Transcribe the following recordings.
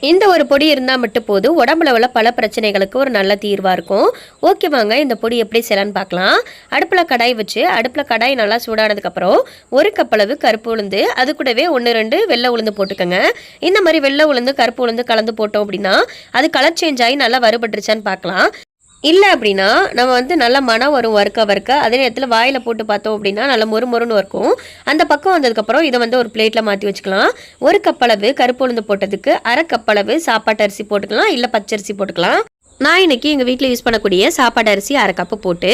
இந்த ஒரு பொடி இருந்தால் மட்டும் போதும். உடம்புல உள்ள பல பிரச்சனைகளுக்கு ஒரு நல்ல தீர்வாக இருக்கும். ஓகே வாங்க இந்த பொடி எப்படி செய்யலான்னு பார்க்கலாம். அடுப்பில் கடாய் வச்சு அடுப்பில் கடாய் நல்லா சூடானதுக்கப்புறம் ஒரு கப்பளவு கருப்பு உளுந்து அது கூடவே ஒன்று ரெண்டு வெள்ளை உளுந்து போட்டுக்கோங்க. இந்த மாதிரி வெள்ளை உளுந்து கருப்பு உளுந்து கலந்து போட்டோம் அப்படின்னா அது கலர் சேஞ்ச் ஆகி நல்லா வறுபட்டுருச்சான்னு பார்க்கலாம். இல்லை அப்படின்னா நம்ம வந்து நல்லா மனம் வரும் வறுக்க வறுக்க. அதே நேரத்தில் வாயில் போட்டு பார்த்தோம் அப்படின்னா நல்லா மொறு மொறுன்னு இருக்கும் அந்த பக்கம் வந்ததுக்கப்புறம் இதை வந்து ஒரு பிளேட்டில் மாற்றி வச்சுக்கலாம். ஒரு கப்பளவு கருப்பு உளுந்து போட்டதுக்கு அரை கப்பளவு சாப்பாட்டு அரிசி போட்டுக்கலாம் இல்லை பச்சரிசி போட்டுக்கலாம். நான் இன்னைக்கு எங்கள் வீட்டில் யூஸ் பண்ணக்கூடிய சாப்பாடு அரிசி அரை கப்பு போட்டு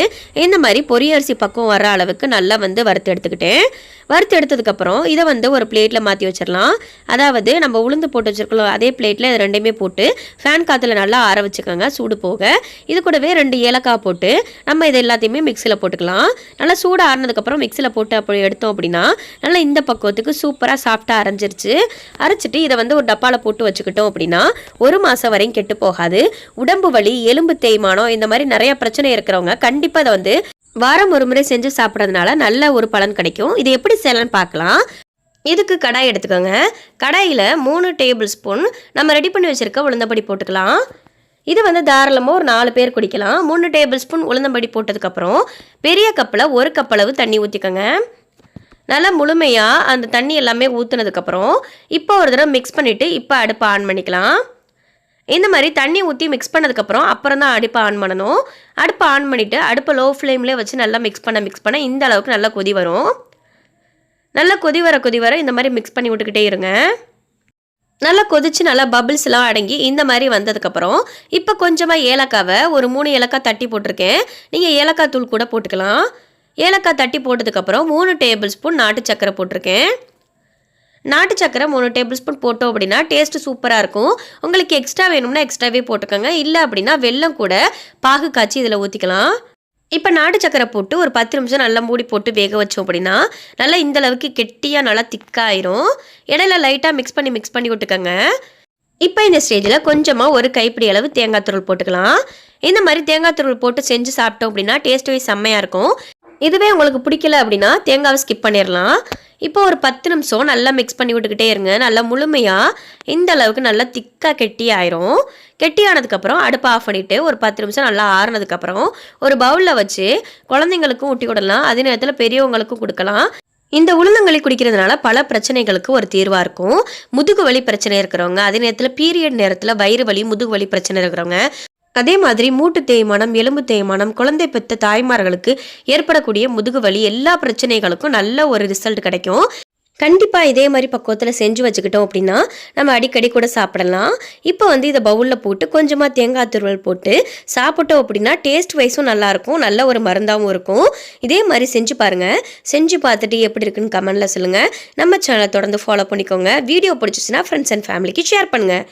இந்த மாதிரி பொரிய அரிசி பக்கம் வர அளவுக்கு நல்லா வந்து வறுத்து எடுத்துக்கிட்டேன். வறுத்து எடுத்ததுக்கப்புறம் இதை வந்து ஒரு பிளேட்டில் மாற்றி வச்சிடலாம். அதாவது நம்ம உளுந்து போட்டு வச்சுருக்கலாம் அதே பிளேட்டில் இது ரெண்டையுமே போட்டு ஃபேன் காற்றுல நல்லா ஆற வச்சுக்கோங்க சூடு போக. இது கூடவே ரெண்டு ஏலக்காய் போட்டு நம்ம இது எல்லாத்தையுமே மிக்சியில் போட்டுக்கலாம். நல்லா சூடு ஆறினதுக்கப்புறம் மிக்சியில் போட்டு அப்படி எடுத்தோம் அப்படின்னா நல்லா இந்த பக்குவத்துக்கு சூப்பராக சாஃப்டாக அரைஞ்சிருச்சு. அரைச்சிட்டு இதை வந்து ஒரு டப்பாவில் போட்டு வச்சுக்கிட்டோம் அப்படின்னா ஒரு மாதம் வரையும் கெட்டு போகாது. உடம்பு வலி எலும்பு தேய்மானம் இந்த மாதிரி நிறைய பிரச்சனை இருக்கிறவங்க கண்டிப்பாக அதை வந்து வாரம் ஒரு முறை செஞ்சு சாப்பிட்றதுனால நல்ல ஒரு பலன் கிடைக்கும். இது எப்படி செய்யலாம்னு பார்க்கலாம். இதுக்கு கடாய் எடுத்துக்கோங்க. கடாயில் மூணு டேபிள் ஸ்பூன் நம்ம ரெடி பண்ணி வச்சுருக்க உளுந்தம்படி போட்டுக்கலாம். இது வந்து தாராளமாக ஒரு நாலு பேர் குடிக்கலாம். மூணு டேபிள் ஸ்பூன் உளுந்தம்படி போட்டதுக்கப்புறம் பெரிய கப்பில் ஒரு கப் அளவு தண்ணி ஊற்றிக்கோங்க நல்லா முழுமையாக அந்த தண்ணி எல்லாமே ஊற்றுனதுக்கப்புறம் இப்போ ஒரு தடவை மிக்ஸ் பண்ணிவிட்டு இப்போ அடுப்பை ஆன் பண்ணிக்கலாம். இந்த மாதிரி தண்ணி ஊற்றி மிக்ஸ் பண்ணதுக்கப்புறம் அப்புறம் தான் அடுப்பை ஆன் பண்ணணும். அடுப்பை ஆன் பண்ணிவிட்டு அடுப்பை லோ ஃப்ளேம்லேயே வச்சு நல்லா மிக்ஸ் பண்ண மிக்ஸ் பண்ண இந்த அளவுக்கு நல்லா கொதி வரும். நல்லா கொதி வர கொதி வர இந்த மாதிரி மிக்ஸ் பண்ணி விட்டுக்கிட்டே இருங்க. நல்லா கொதிச்சு நல்லா பபிள்ஸ் எல்லாம் அடங்கி இந்த மாதிரி வந்ததுக்கப்புறம் இப்போ கொஞ்சமாக ஏலக்காவை ஒரு மூணு ஏலக்காய் தட்டி போட்டிருக்கேன். நீங்கள் ஏலக்காய் தூள் கூட போட்டுக்கலாம். ஏலக்காய் தட்டி போட்டதுக்கப்புறம் மூணு டேபிள் ஸ்பூன் நாட்டு சக்கரை போட்டிருக்கேன். நாட்டு சக்கரை மூணு டேபிள் ஸ்பூன் போட்டோம் அப்படின்னா டேஸ்ட்டு சூப்பராக இருக்கும். உங்களுக்கு எக்ஸ்ட்ரா வேணும்னா எக்ஸ்ட்ராவே போட்டுக்கோங்க. இல்லை அப்படின்னா வெள்ளம் கூட பாகு காய்ச்சி இதில் ஊற்றிக்கலாம் இப்போ நாட்டு சக்கரை போட்டு ஒரு பத்து நிமிஷம் நல்லா மூடி போட்டு வேக வச்சோம் அப்படின்னா நல்லா இந்தளவுக்கு கெட்டியாக நல்லா திக்காயிரும் இடையில லைட்டாக மிக்ஸ் பண்ணி மிக்ஸ் பண்ணி விட்டுக்கோங்க. இப்போ இந்த ஸ்டேஜில் கொஞ்சமாக ஒரு கைப்பிடி அளவு தேங்காய் துருள் போட்டுக்கலாம். இந்த மாதிரி தேங்காய் துருள் போட்டு செஞ்சு சாப்பிட்டோம் அப்படின்னா டேஸ்ட் வைஸ் செம்மையாக இருக்கும். இதுவே உங்களுக்கு பிடிக்கல அப்படின்னா தேங்காவை ஸ்கிப் பண்ணிடலாம். இப்போ ஒரு பத்து நிமிஷம் நல்லா மிக்ஸ் பண்ணி விட்டுக்கிட்டே இருங்க. நல்லா முழுமையாக இந்த அளவுக்கு நல்லா திக்காக கெட்டி ஆயிரும். கெட்டி ஆனதுக்கப்புறம் அடுப்பை ஆஃப் பண்ணிவிட்டு ஒரு பத்து நிமிஷம் நல்லா ஆறுனதுக்கப்புறம் ஒரு பவுலில் வச்சு குழந்தைங்களுக்கும் ஊட்டி விடலாம் அதே நேரத்தில் பெரியவங்களுக்கும் கொடுக்கலாம். இந்த உளுந்தங்களி குடிக்கிறதுனால பல பிரச்சனைகளுக்கு ஒரு தீர்வாக இருக்கும். முதுகு வலி பிரச்சனை இருக்கிறவங்க அதே நேரத்தில் பீரியட் நேரத்தில் வயிறு வலி முதுகு வலி பிரச்சனை இருக்கிறவங்க அதே மாதிரி மூட்டு தேய்மானம் எலும்பு தேய்மானம் குழந்தை பெற்ற தாய்மார்களுக்கு ஏற்படக்கூடிய முதுகு வலி எல்லா பிரச்சனைகளுக்கும் நல்ல ஒரு ரிசல்ட் கிடைக்கும். கண்டிப்பாக இதே மாதிரி பக்குவத்தில் செஞ்சு வச்சுக்கிட்டோம் அப்படின்னா நம்ம அடிக்கடி கூட சாப்பிடலாம். இப்போ வந்து இதை பவுலில் போட்டு கொஞ்சமாக தேங்காய் துருவல் போட்டு சாப்பிட்டோம் அப்படின்னா டேஸ்ட் வைஸும் நல்லாயிருக்கும் நல்ல ஒரு மருந்தாகவும் இருக்கும். இதே மாதிரி செஞ்சு பாருங்கள் செஞ்சு பார்த்துட்டு எப்படி இருக்குன்னு கமெண்டில் சொல்லுங்கள் நம்ம சேனலை தொடர்ந்து ஃபாலோ பண்ணிக்கோங்க. வீடியோ பிடிச்சிச்சுன்னா ஃப்ரெண்ட்ஸ் அண்ட் ஃபேமிலிக்கு ஷேர் பண்ணுங்கள்